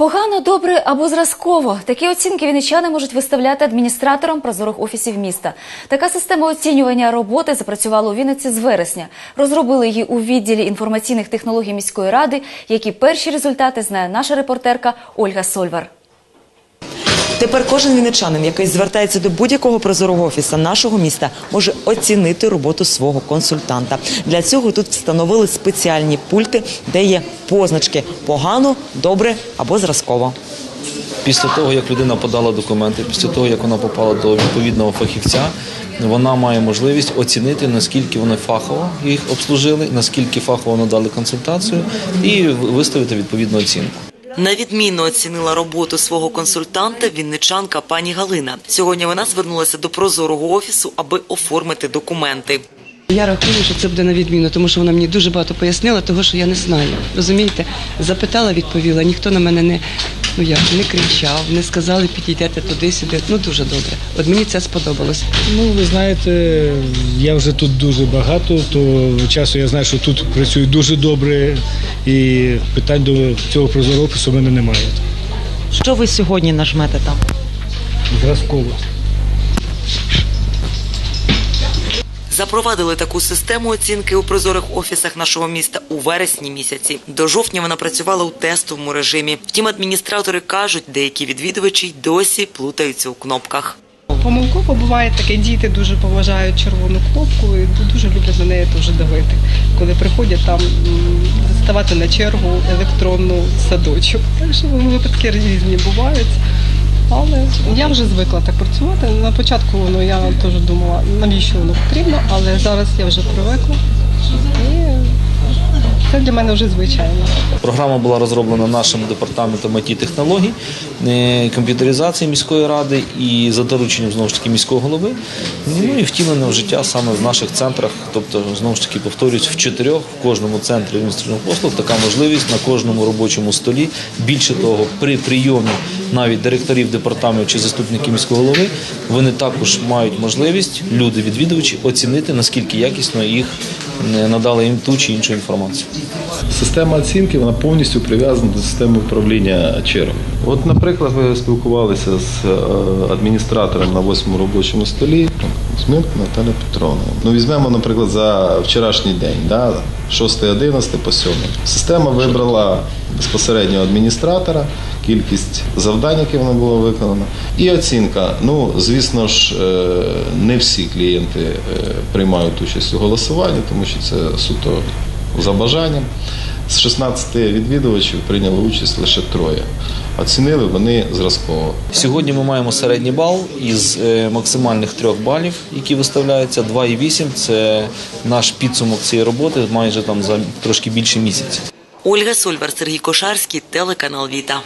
Погано, добре або зразково. Такі оцінки вінничани можуть виставляти адміністраторам прозорих офісів міста. Така система оцінювання роботи запрацювала у Вінниці з вересня. Розробили її у відділі інформаційних технологій міської ради, які перші результати знає наша репортерка Ольга Сольвар. Тепер кожен вінничанин, який звертається до будь-якого прозорого офіса нашого міста, може оцінити роботу свого консультанта. Для цього тут встановили спеціальні пульти, де є позначки погано, добре або зразково. Після того, як людина подала документи, після того, як вона попала до відповідного фахівця, вона має можливість оцінити, наскільки вони фахово їх обслужили, наскільки фахово надали консультацію, і виставити відповідну оцінку. На відмінно оцінила роботу свого консультанта вінничанка пані Галина. Сьогодні вона звернулася до прозорого офісу, аби оформити документи. Я рахую, що це буде на відміну, тому що вона мені дуже багато пояснила, того що я не знаю. Розумієте, запитала, відповіла. Ніхто на мене не ну не кричав, не сказали підійдете туди-сюди. Ну дуже добре. От мені це сподобалось. Ну, ви знаєте, я вже тут дуже багато, то часу я знаю, що тут працюють дуже добре, і питань до цього прозорого офісу в мене немає. Що ви сьогодні нажмете там? Зразково. Запровадили таку систему оцінки у прозорих офісах нашого міста у вересні місяці. До жовтня вона працювала у тестовому режимі. Втім, адміністратори кажуть, деякі відвідувачі й досі плутаються у кнопках. Помилково буває таке, діти дуже поважають червону кнопку і дуже люблять на неї дуже давити. Коли приходять там ставати на чергу електронну садочок. Так що випадки різні бувають. Але я вже звикла так працювати. На початку ну, я теж думала, навіщо воно потрібно, але зараз я вже привикла. І це для мене вже звичайно. Програма була розроблена нашим департаментом it технологій, е, комп'ютеризації міської ради і за дорученням знову ж таки міського голови. Ну і втілена в життя саме в наших центрах, тобто знову ж таки повторюсь, в чотирьох в кожному центрі адміністративних послуг така можливість на кожному робочому столі. Більше того, при прийомі навіть директорів департаменту чи заступників міського голови вони також мають можливість люди відвідувачі оцінити наскільки якісно їх надали їм ту чи іншу інформацію. Система оцінки вона повністю прив'язана до системи управління чергою. От, наприклад, ви спілкувалися з е, адміністратором на восьмому робочому столі. Змінко Наталя Петровна. Ну, візьмемо, наприклад, за вчорашній день, да, 6.11 по 7. Система вибрала безпосередньо адміністратора, кількість завдань, які вона була виконана, і оцінка. Ну, звісно ж, е, не всі клієнти е, приймають участь у голосуванні, тому що це суто за бажанням. З 16 відвідувачів прийняли участь лише троє. Оцінили вони зразково. Сьогодні ми маємо середній бал із е, максимальних трьох балів, які виставляються. 2,8 – це наш підсумок цієї роботи майже там за трошки більше місяця. Ольга Сольвар, Сергій Кошарський, телеканал Віта.